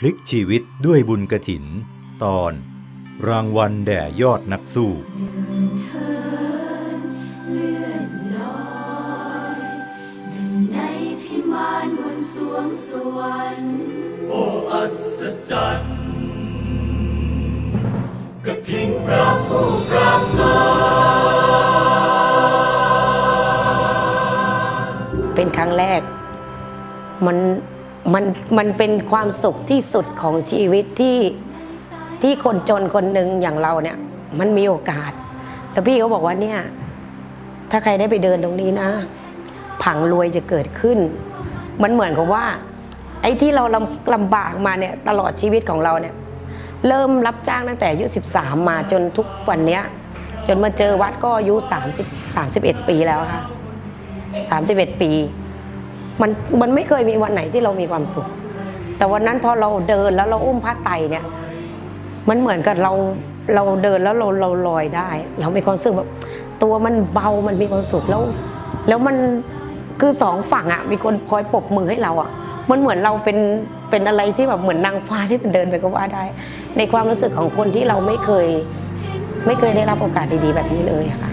พลิกชีวิตด้วยบุญกระถิน ตอน รางวัลแด่ยอดนักสู้ในพิมานบนสวงสวรรค์โอ้อัศจรรย์กระทิงพระผู้ปราบมารเป็นครั้งแรก มัน มันมันเป็นความสุขที่สุดของชีวิตที่ที่คนจนคนหนึ่งอย่างเราเนี่ย มันมีโอกาส แล้วพี่เขาบอกว่าเนี่ย ถ้าใครได้ไปเดินตรงนี้นะ ผังรวยจะเกิดขึ้น มันเหมือนกับว่า ไอ้ที่เราลำลำบากมาเนี่ยตลอดชีวิตของเราเนี่ย เริ่มรับจ้างตั้งแต่อายุ13 มาจนทุกวันเนี้ย จนมาเจอวัดก็อายุ30 31 ปีแล้วค่ะ 31 ปี มันมันไม่เคยมีวันไหนที่เรามีความสุข แต่วันนั้นพอเราเดินแล้วเราอุ้มผ้าไตเนี่ย มันเหมือนกับเราเราเดินแล้วเราเราลอยได้ เรามีความรู้สึกแบบตัวมันเบามันมีความสุขแล้ว แล้วมันคือสองฝั่งอะ มีคนคอยปรบมือให้เราอะ มันเหมือนเราเป็นเป็นอะไรที่แบบเหมือนนางฟ้าที่เดินไปก็ว่าได้ ในความรู้สึกของคนที่เราไม่เคย ไม่เคยได้รับโอกาสดีๆแบบนี้เลยค่ะ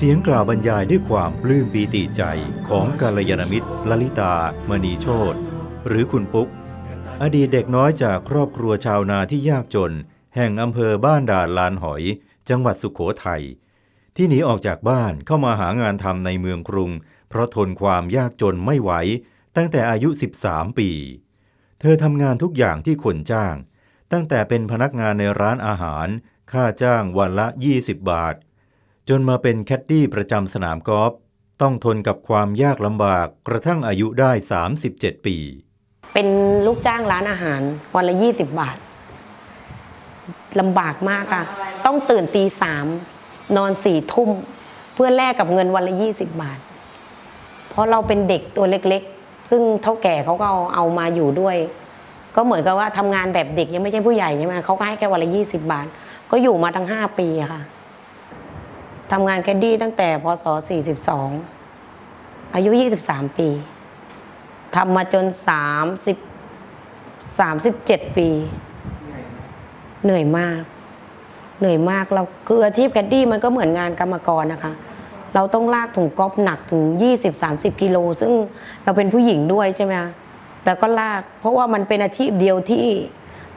เสียงกล่าวบรรยายด้วยความปลื้มปีติใจของกาลยานมิตรลลิตา มณีโชตหรือคุณปุ๊ก อดีตเด็กน้อยจากครอบครัวชาวนาที่ยากจน แห่งอำเภอบ้านด่านลานหอย จังหวัดสุขโขทัยที่หนีออกจากบ้านเข้ามาหางานทำในเมืองกรุง เพราะทนความยากจนไม่ไหว ตั้งแต่อายุ 13 ปี เธอทำงานทุกอย่างที่คนจ้าง ตั้งแต่เป็นพนักงานในร้านอาหาร ค่าจ้างวันละ 20 บาท จนมาเป็นแคดดี้ประจำสนามกอล์ฟต้องทนกับความยากลำบากกระทั่งอายุได้ 37 ปี เป็นลูกจ้างร้านอาหารวันละ 20 บาทลำบากมากค่ะ ต้องตื่นตีสามนอนสี่ทุ่ม เพื่อแลกกับเงินวันละ 20 บาท เพราะเราเป็นเด็กตัวเล็กๆ ซึ่งเท่าแก่เขาก็เอาเอามาอยู่ด้วย ก็เหมือนกับว่าทำงานแบบเด็กยังไม่ใช่ผู้ใหญ่ใช่ไหมเขาก็ให้แค่วันละ 20 บาท ก็อยู่มาทั้ง 5 ปีอะค่ะ ทำงานแคดดี้ตั้งแต่พศ 42 อายุ 23 ปีทำมาจนสามสิบสามสิบเจ็ดปี เหนื่อยมาก เหนื่อยมากเราคืออาชีพแคดดี้มันก็เหมือนงานกรรมกรนะคะ เราต้องลากถุงก๊อฟหนักถึง 20-30 กิโล ซึ่งเราเป็นผู้หญิงด้วยใช่ไหมคะแล้วก็ลากเพราะว่ามันเป็นอาชีพเดียวที่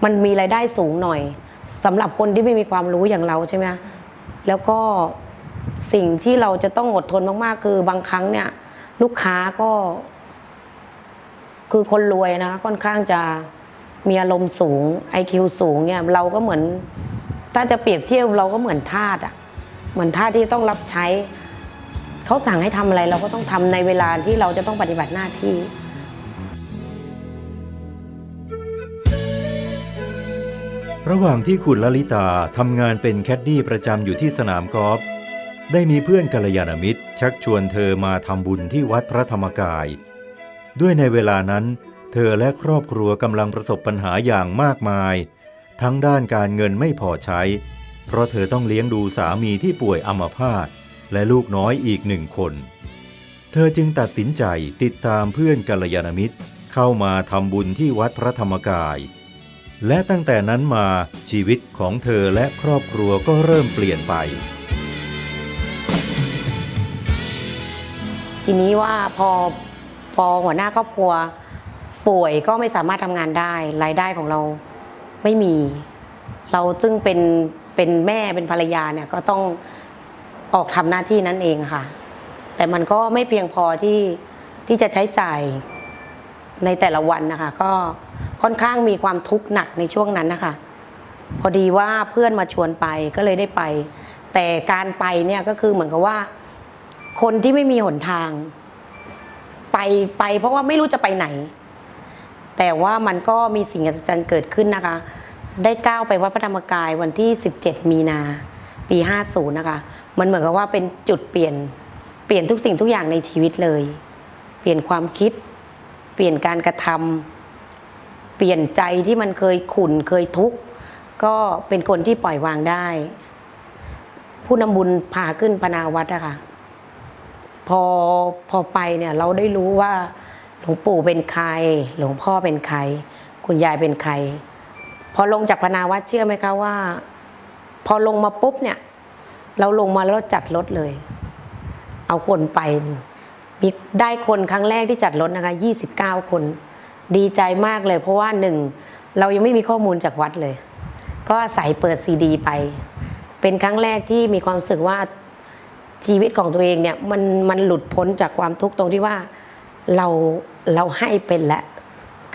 มันมีรายได้สูงหน่อยสำหรับคนที่ไม่มีความรู้อย่างเราใช่ไหมแล้วก็ สิ่งที่เราจะต้องอดทนมากๆ คือบางครั้งเนี่ย ลูกค้าก็ คือคนรวยนะค่อนข้างจะมีอารมณ์สูง IQ สูงเนี่ย เราก็เหมือน ถ้าจะเปรียบเทียบเราก็เหมือนทาสอะ เหมือนทาสที่ต้องรับใช้ เขาสั่งให้ทำอะไรเราก็ต้องทำในเวลาที่เราจะต้องปฏิบัติหน้าที่ระหว่างที่คุณลลิตาทำงานเป็นแคดดี้ประจำอยู่ที่สนามกอล์ฟ ได้มีเพื่อนกัลยาณมิตร ชักชวนเธอมาทำบุญที่วัดพระธรรมกาย ด้วยในเวลานั้น เธอและครอบครัวกำลังประสบปัญหาอย่างมากมาย ทั้งด้านการเงินไม่พอใช้ เพราะเธอต้องเลี้ยงดูสามีที่ป่วยอัมพาตและลูกน้อยอีกหนึ่งคน เธอจึงตัดสินใจติดตามเพื่อนกัลยาณมิตร เข้ามาทำบุญที่วัดพระธรรมกาย และตั้งแต่นั้นมาชีวิตของเธอและครอบครัวก็เริ่มเปลี่ยนไป ทีนี้ว่าพอพอหัวหน้าครอบครัวป่วยก็ไม่สามารถทำงานได้ รายได้ของเราไม่มี เราซึ่งเป็นเป็นแม่เป็นภรรยาเนี่ยก็ต้องออกทำหน้าที่นั้นเองค่ะ แต่มันก็ไม่เพียงพอที่ที่จะใช้จ่ายในแต่ละวันนะคะ ก็ค่อนข้างมีความทุกข์หนักในช่วงนั้นนะคะ พอดีว่าเพื่อนมาชวนไปก็เลยได้ไป แต่การไปเนี่ยก็คือเหมือนกับว่า คนที่ไม่มีหนทาง ไปไป เพราะว่าไม่รู้จะไปไหน แต่ว่ามันก็มีสิ่งอัศจรรย์เกิดขึ้นนะคะ ได้ก้าวไปวัดพระธรรมกายวันที่ 17 มีนาปี 50 นะคะ มันเหมือนกับว่าเป็นจุดเปลี่ยนเปลี่ยนทุกสิ่งทุกอย่างในชีวิตเลย เปลี่ยนความคิด เปลี่ยนการกระทำเปลี่ยนใจที่มันเคยขุ่นเคยทุกข์ก็เป็นคนที่ปล่อยวางได้ ผู้นำบุญพาขึ้นพนาวัดอะค่ะ อพอไปเนี่ยเราได้รู้ว่าหลวงปู่เป็นใคร หลวงพ่อเป็นใคร คุณยายเป็นใคร พอลงจากพนาวัดเชื่อไหมคะว่า พอลงมาปุ๊บเนี่ย เราลงมาแล้วจัดรถเลย เอาคนไปมีได้คนครั้งแรกที่จัดรถนะคะ29 คน ดีใจมากเลย เพราะว่าหนึ่งเรายังไม่มีข้อมูลจากวัดเลย ก็อาศัยเปิดซีดี ไป เป็นครั้งแรกที่มีความรู้สึกว่า ชีวิตของตัวเองเนี่ยมันมันหลุดพ้นจากความทุกข์ตรงที่ว่าเราเราให้เป็นแหล้ว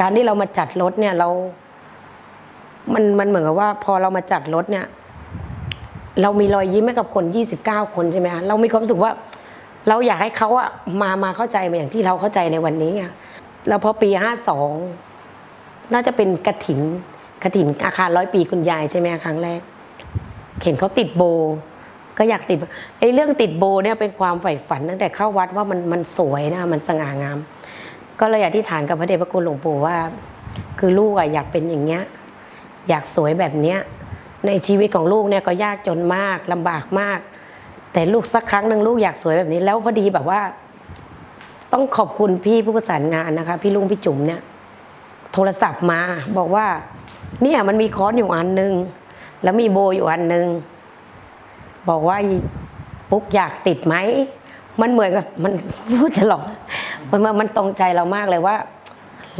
การที่เรามาจัดรถเนี่ยเรา มันมันเหมือนกับว่า พอเรามาจัดรถเนี่ย เรามีรอยยิ้มให้กับคน 29 คนใช่ไหมคะเรามีความรู้สึกว่า เราอยากให้เขาอะมามาเข้าใจมาอย่างที่เราเข้าใจในวันนี้ไงแล้วพอปี 52 น่าจะเป็นกระถินกระถินอาคารร้อยปีคุณยายใช่ไหมครั้งแรกเห็นเขาติดโบ ก็อยากติดไอ้เรื่องติดโบเนี่ยเป็นความใฝ่ฝันตั้งแต่เข้าวัดว่ามันมันสวยนะมันสง่างาม ก็เลยอธิษฐานกับพระเดชพระคุณหลวงปู่ว่า คือลูกอะอยากเป็นอย่างเงี้ยอยากสวยแบบเนี้ยในชีวิตของลูกเนี่ยก็ยากจนมากลำบากมาก แต่ลูกสักครั้งหนึ่งลูกอยากสวยแบบนี้ แล้วพอดีแบบว่า ต้องขอบคุณพี่ผู้ประสานงานนะคะ พี่ลุงพี่จุ๋มเนี่ย โทรศัพท์มาบอกว่า เนี่ยมันมีคอร์สอยู่อันหนึ่งแล้วมีโบอยู่อันหนึ่ง บอกว่าปุ๊กอยากติดไหม มันเหมือนกับมันพูดตลอดมันมันตรงใจเรามากเลยว่า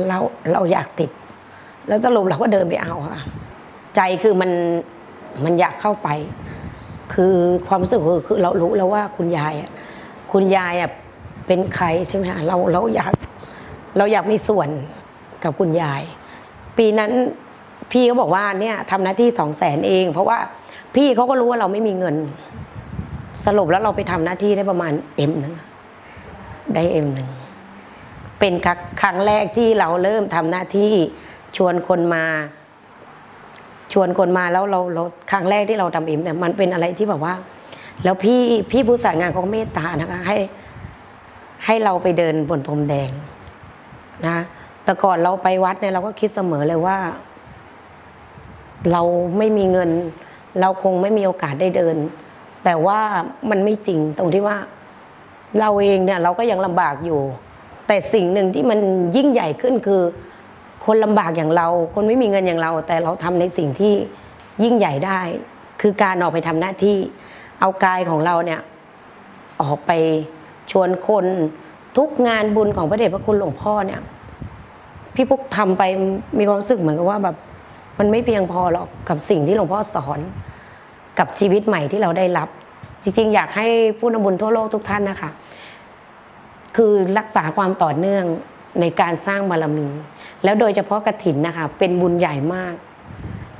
เราเราอยากติด แล้วสรุปเราก็เดินไปเอาค่ะ ใจคือมันมันอยากเข้าไป คือความรู้สึกคือคือเรารู้แล้วว่าคุณยายอะคุณยายอะเป็นใครใช่ไหมคะเราเราอยาก เราอยากมีส่วนกับคุณยาย ปีนั้นพี่ก็บอกว่าเนี่ยทำหน้าที่สองแสนเอง เพราะว่า พี่เขาก็รู้ว่าเราไม่มีเงิน สรุปแล้วเราไปทำหน้าที่ได้ประมาณเอ็มหนึ่งได้เอ็มหนึ่งเป็นครั้งแรกที่เราเริ่มทำหน้าที่ชวนคนมา ชวนคนมาแล้วเราเราครั้งแรกที่เราทำเอ็มเนี่ยมันเป็นอะไรที่แบบว่า แล้วพี่พี่ผู้สานงานเขาก็เมตตานะคะ ให้ให้เราไปเดินบนพรมแดงนะแต่ก่อนเราไปวัดเนี่ยเราก็คิดเสมอเลยว่า เราไม่มีเงิน เราคงไม่มีโอกาสได้เดิน แต่ว่ามันไม่จริงตรงที่ว่า เราเองเนี่ยเราก็ยังลำบากอยู่ แต่สิ่งหนึ่งที่มันยิ่งใหญ่ขึ้นคือ คนลำบากอย่างเรา คนไม่มีเงินอย่างเรา แต่เราทำในสิ่งที่ยิ่งใหญ่ได้ คือการออกไปทำหน้าที่ เอากายของเราเนี่ยออกไปชวนคนทุกงานบุญของพระเดชพระคุณหลวงพ่อเนี่ย พี่ปุ๊กทำไปมีความรู้สึกเหมือนกับว่าแบบมันไม่เพียงพอหรอกกับสิ่งที่หลวงพ่อสอน กับชีวิตใหม่ที่เราได้รับ จริง ๆ อยากให้ผู้นำบุญทั่วโลกทุกท่านนะคะ คือรักษาความต่อเนื่องในการสร้างบารมี แล้วโดยเฉพาะกระถินนะคะ เป็นบุญใหญ่มาก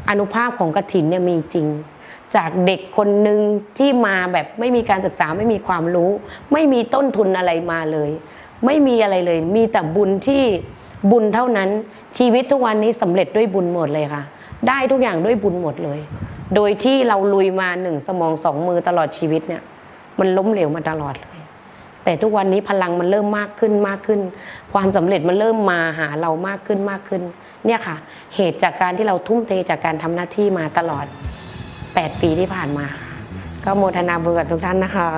อนุภาพของกระถินเนี่ยมีจริง จากเด็กคนหนึ่งที่มาแบบไม่มีการศึกษาไม่มีความรู้ ไม่มีต้นทุนอะไรมาเลย ไม่มีอะไรเลย มีแต่บุญที่บุญเท่านั้นชีวิตทุกวันนี้สำเร็จด้วยบุญหมดเลยค่ะ ได้ทุกอย่างด้วยบุญหมดเลย โดยที่เราลุยมาหนึ่งสมองสองมือตลอดชีวิตเนี่ย มันล้มเหลวมาตลอดเลย แต่ทุกวันนี้พลังมันเริ่มมากขึ้นมากขึ้น ความสำเร็จมันเริ่มมาหาเรามากขึ้นมากขึ้น เนี่ยค่ะ เหตุจากการที่เราทุ่มเทจากการทำหน้าที่มาตลอด 8 ปีที่ผ่านมา ก็โมทนาบุญกับทุกท่านนะคะ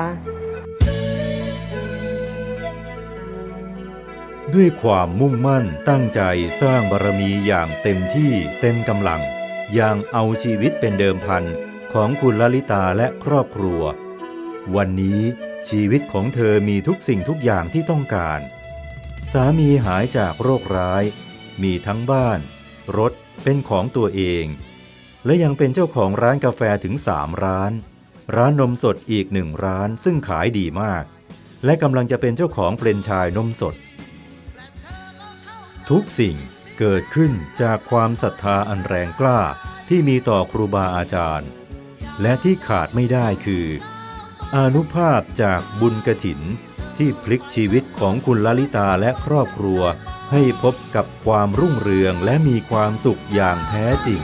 ด้วยความมุ่งมั่นตั้งใจสร้างบารมีอย่างเต็มที่เต็มกำลัง อย่างเอาชีวิตเป็นเดิมพันของคุณลลิตาและครอบครัว วันนี้ชีวิตของเธอมีทุกสิ่งทุกอย่างที่ต้องการ สามีหายจากโรคร้าย มีทั้งบ้าน รถเป็นของตัวเอง และยังเป็นเจ้าของร้านกาแฟถึง3ร้าน ร้านนมสดอีกหนึ่งร้านซึ่งขายดีมาก และกำลังจะเป็นเจ้าของเฟรนชายนมสด ทุกสิ่ง เกิดขึ้นจากความศรัทธาอันแรงกล้าที่มีต่อครูบาอาจารย์ และที่ขาดไม่ได้คือ อนุภาพจากบุญกระถินที่พลิกชีวิตของคุณลลิตาและครอบครัว ให้พบกับความรุ่งเรืองและมีความสุขอย่างแท้จริง